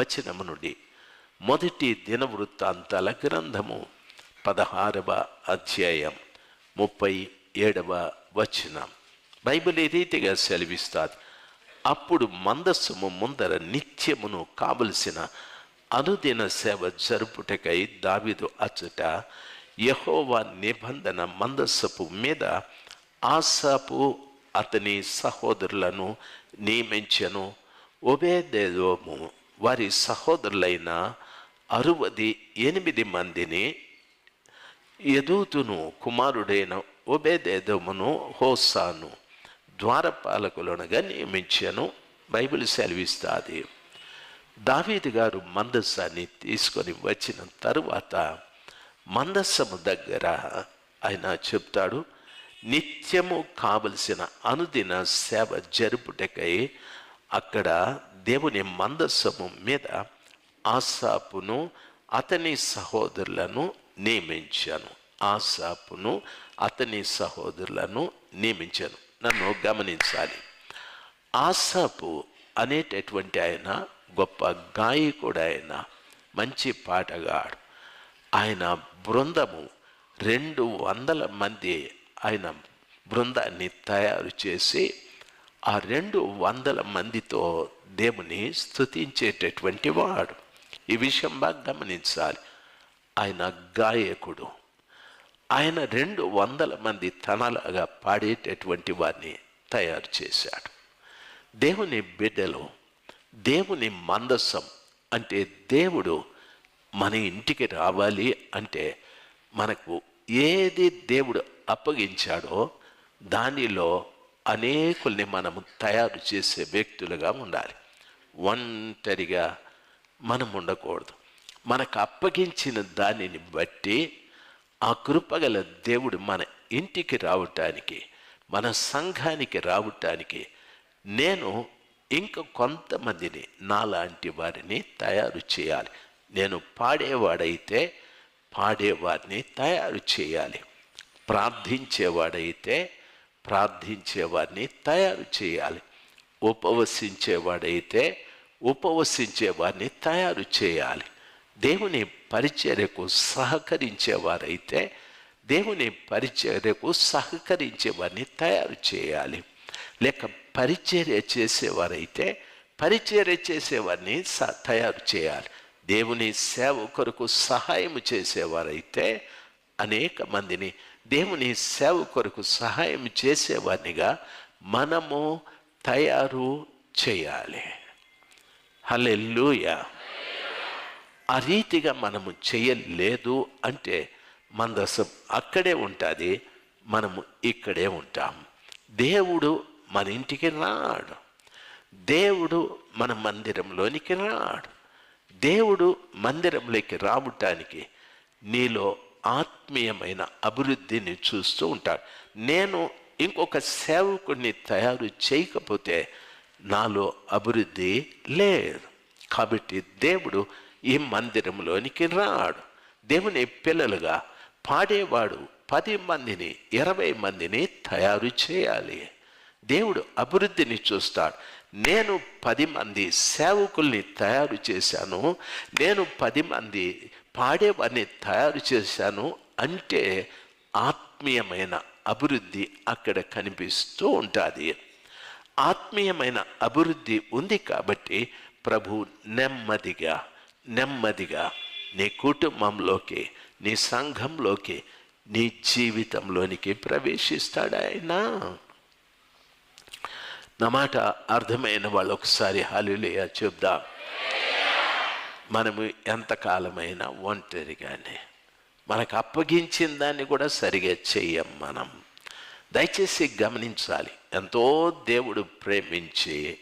వచనము నుండి. మొదటి దినవృత్తాంతాల గ్రంథము పదహారవ అధ్యాయం ముప్పై ఏడవ వచనం. బైబిల్ ఏదైతేగా రీతిగా సెలవిస్తాది? అప్పుడు మందస్సుము ముందర నిత్యమును కావలసిన అనుదిన సేవ జరుపుటకై దావిదు అచ్చట యహోవా నిబంధన మందస్సపు మీద ఆసాపు అతని సహోదరులను నియమించను. ఒబేదేదోము వారి సహోదరులైన అరవది ఎనిమిది మందిని ఎదూతును కుమారుడైన ఒబేదేదమును హోసాను ద్వారపాలకులనుగా నియమించాను. బైబిల్ సెలవిస్తాది. దావీదు గారు మందస్సాన్ని తీసుకొని వచ్చిన తరువాత మందస్సము దగ్గర ఆయన చెప్తాడు నిత్యము కావలసిన అనుదిన సేవ జరుపుటకై అక్కడ దేవుని మందస్సము మీద ఆసాపును అతని సహోదరులను నియమించాను. ఆసాపును అతని సహోదరులను నియమించాను. నన్ను గమనించాలి. ఆసాపు అనేటటువంటి ఆయన గొప్ప గాయకుడు ఆయన మంచి పాటగాడు. ఆయన బృందము రెండు వందల మంది ఆయన బృందాన్ని తయారు చేసి ఆ రెండు వందల మందితో దేవుని స్థుతించేటటువంటి వాడు. ఈ విషయం బాగా గమనించాలి. ఆయన గాయకుడు. ఆయన రెండు వందల మంది తనలాగా పాడేటటువంటి వారిని తయారు చేశాడు. దేవుని బిడ్డలు దేవుని మందస్సం అంటే దేవుడు మన ఇంటికి రావాలి అంటే మనకు ఏది దేవుడు అప్పగించాడో దానిలో అనేకుల్ని మనము తయారు చేసే వ్యక్తులుగా ఉండాలి. ఒంటరిగా మనం ఉండకూడదు. మనకు అప్పగించిన దానిని బట్టి ఆ కృపగల దేవుడు మన ఇంటికి రావటానికి మన సంఘానికి రావటానికి నేను ఇంక కొంతమందిని నాలాంటి వారిని తయారు చేయాలి. నేను పాడేవాడైతే పాడేవారిని తయారు చేయాలి. ప్రార్థించేవాడైతే ప్రార్థించేవాడిని తయారు చేయాలి. ఉపవసించేవాడైతే ఉపవసించేవాడిని తయారు చేయాలి. దేవుని పరిచర్యకు సహకరించేవారైతే దేవుని పరిచర్యకు సహకరించేవారిని తయారు చేయాలి. లేక పరిచర్య చేసేవారైతే పరిచర్య చేసేవారిని స తయారు చేయాలి. దేవుని సేవ కొరకు సహాయం చేసేవారైతే అనేక మందిని దేవుని సేవ కొరకు సహాయం చేసేవాడినిగా మనము తయారు చేయాలి. హలెల్లుయ. ఆ రీతిగా మనము చేయలేదు అంటే మందసం అక్కడే ఉంటుంది మనము ఇక్కడే ఉంటాం. దేవుడు మన ఇంటికి రాడు. దేవుడు మన మందిరంలోనికి రాడు. దేవుడు మందిరంలోకి రావటానికి నీలో ఆత్మీయమైన అభివృద్ధిని చూస్తూ ఉంటాడు. నేను ఇంకొక సేవకుడిని తయారు చేయకపోతే నాలో అభివృద్ధి లేదు. కాబట్టి దేవుడు ఈ మందిరంలోనికి రాడు. దేవుని పిల్లలుగా పాడేవాడు పది మందిని ఇరవై మందిని తయారు చేయాలి. దేవుడు అభివృద్ధిని చూస్తాడు. నేను పది మంది సేవకుల్ని తయారు చేశాను. నేను పది మంది పాడేవాన్ని తయారు చేశాను అంటే ఆత్మీయమైన అభివృద్ధి అక్కడ కనిపిస్తూ ఉంటుంది. ఆత్మీయమైన అభివృద్ధి ఉంది కాబట్టి ప్రభు నెమ్మదిగా నెమ్మదిగా నీ కుటుంబంలోకి నీ సంఘంలోకి నీ జీవితంలోనికి ప్రవేశిస్తాడు ఆయన. నా మాట అర్థమైన వాళ్ళు ఒకసారి హాలిలేయ చెప్దాం. మనము ఎంతకాలమైనా ఒంటరిగానే. మనకు అప్పగించిన దాన్ని కూడా సరిగా చెయ్యం మనం. దయచేసి గమనించాలి. ఎంతో దేవుడు ప్రేమించి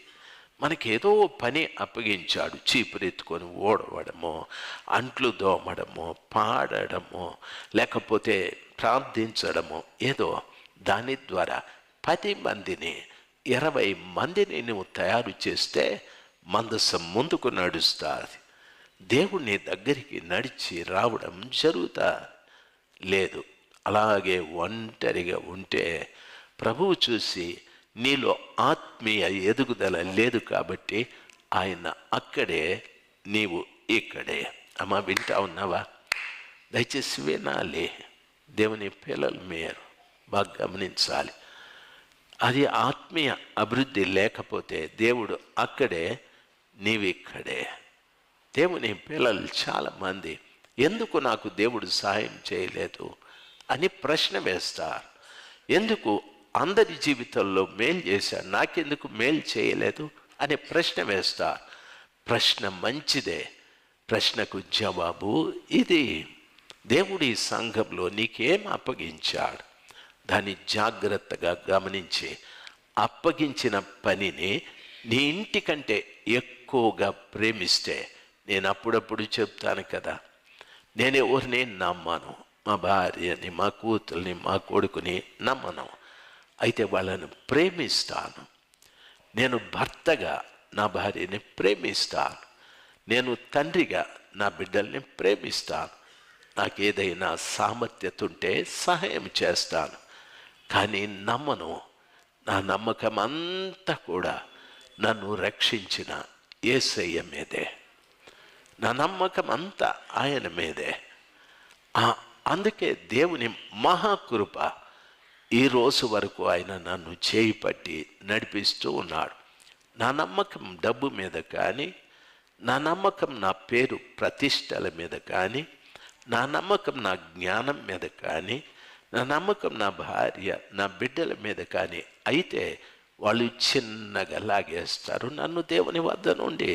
మనకి ఏదో పని అప్పగించాడు. చీపురెత్తుకొని ఓడవడమో అంట్లు దోమడమో పాడడమో లేకపోతే ప్రార్థించడమో ఏదో దాని ద్వారా పది మందిని ఇరవై మందిని నువ్వు తయారు చేస్తే మందసం ముందుకు నడుస్తుంది. దేవుణ్ణి దగ్గరికి నడిచి రావడం జరుగుతా లేదు. అలాగే ఒంటరిగా ఉంటే ప్రభువు చూసి నీలో ఆత్మీయ ఎదుగుదల లేదు కాబట్టి ఆయన అక్కడే నీవు ఇక్కడే. అమ్మ వింటా ఉన్నావా? దయచేసి వినాలి. దేవుని పిల్లలు మీరు బాగా గమనించాలి. అది ఆత్మీయ అభివృద్ధి లేకపోతే దేవుడు అక్కడే నీవిక్కడే దేవుని పిల్లలు చాలామంది ఎందుకు నాకు దేవుడు సహాయం చేయలేదు అని ప్రశ్న వేస్తారు. ఎందుకు అందరి జీవితంలో మేలు చేశాడు నాకెందుకు మేలు చేయలేదు? అనే ప్రశ్న వేస్తారు. ప్రశ్న మంచిదే. ప్రశ్నకు జవాబు ఇది. దేవుడి సంఘంలో నీకేం అప్పగించాడు? దాన్ని జాగ్రత్తగా గమనించి అప్పగించిన పనిని నీ ఇంటికంటే ఎక్కువగా ప్రేమిస్తే నేను అప్పుడప్పుడు చెప్తాను కదా. నేను ఎవరిని నమ్మను? మా భార్యని మా కూతుర్ని మా కొడుకుని నమ్మను. అయితే వాళ్ళని ప్రేమిస్తాను. నేను భర్తగా నా భార్యని ప్రేమిస్తాను. నేను తండ్రిగా నా బిడ్డల్ని ప్రేమిస్తాను. నాకు ఏదైనా సామర్థ్యత ఉంటే సహాయం చేస్తాను. కానీ నమ్మను. నా నమ్మకం అంతా కూడా నన్ను రక్షించిన ఏసయ్య మీదే. నా నమ్మకం అంతా ఆయన మీదే. అందుకే దేవుని మహాకృప ఈ రోజు వరకు ఆయన నన్ను చేయి పట్టి నడిపిస్తూ ఉన్నాడు. నా నమ్మకం డబ్బు మీద కానీ నా నమ్మకం నా పేరు ప్రతిష్టల మీద కానీ నా నమ్మకం నా జ్ఞానం మీద కానీ నా నమ్మకం నా భార్య నా బిడ్డల మీద కానీ అయితే వాళ్ళు చిన్నగా లాగేస్తారు నన్ను దేవుని వద్ద నుండి.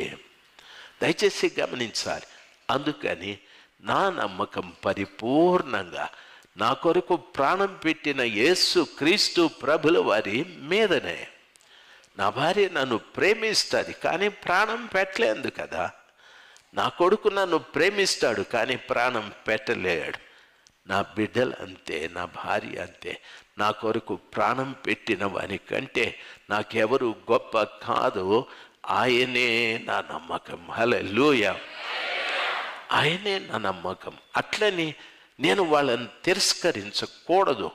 దయచేసి గమనించాలి. అందుకని నా నమ్మకం పరిపూర్ణంగా నా కొరకు ప్రాణం పెట్టిన యేసు క్రీస్తు ప్రభుల వారి మీదనే. నా భార్య నన్ను ప్రేమిస్తుంది కానీ ప్రాణం పెట్టలేదు కదా. నా కొడుకు నన్ను ప్రేమిస్తాడు కానీ ప్రాణం పెట్టలేడు. నా బిడ్డలు అంతే నా భార్య అంతే. నా కొరకు ప్రాణం పెట్టిన వాని కంటే నాకెవరు గొప్ప కాదు. ఆయనే నా నమ్మకం. హల్లెలూయా. ఆయనే నా నమ్మకం. అట్లని నేను వాళ్ళని తిరస్కరించకూడదు.